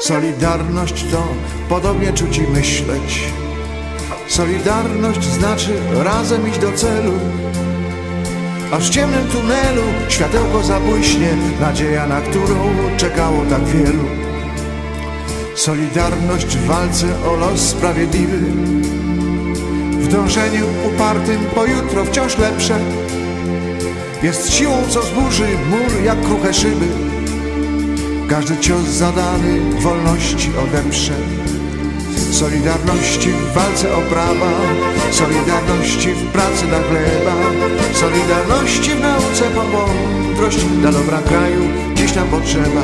Solidarność to podobnie czuć i myśleć. Solidarność znaczy razem iść do celu. Aż w ciemnym tunelu światełko zabłyśnie, nadzieja, na którą czekało tak wielu. Solidarność w walce o los sprawiedliwy, w dążeniu upartym po jutro wciąż lepsze. Jest siłą, co zburzy mur jak kruche szyby. Każdy cios zadany wolności odeprze. Solidarności w walce o prawa, Solidarności w pracy dla chleba, Solidarności w nauce po mądrość dla dobra kraju dziś nam potrzeba.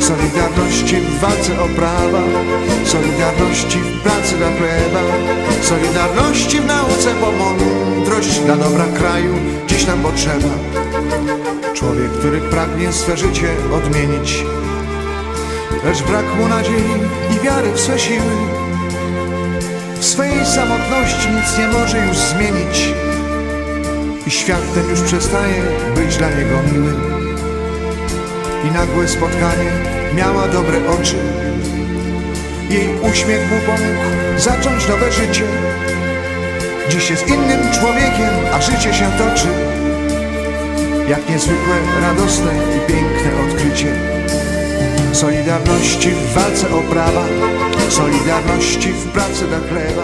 Solidarności w walce o prawa, Solidarności w pracy dla chleba, Solidarności w nauce po mądrość dla dobra kraju dziś nam potrzeba. Człowiek, który pragnie swe życie odmienić, lecz brak mu nadziei i wiary w swe siły. W swojej samotności nic nie może już zmienić i świat ten już przestaje być dla niego miły. I nagłe spotkanie miała dobre oczy. Jej uśmiech mu pomógł zacząć nowe życie. Dziś jest innym człowiekiem, a życie się toczy. Jak niezwykłe, radosne i piękne odkrycie. Solidarności w walce o prawa, Solidarności w pracy dla chleba,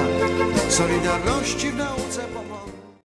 Solidarności w nauce.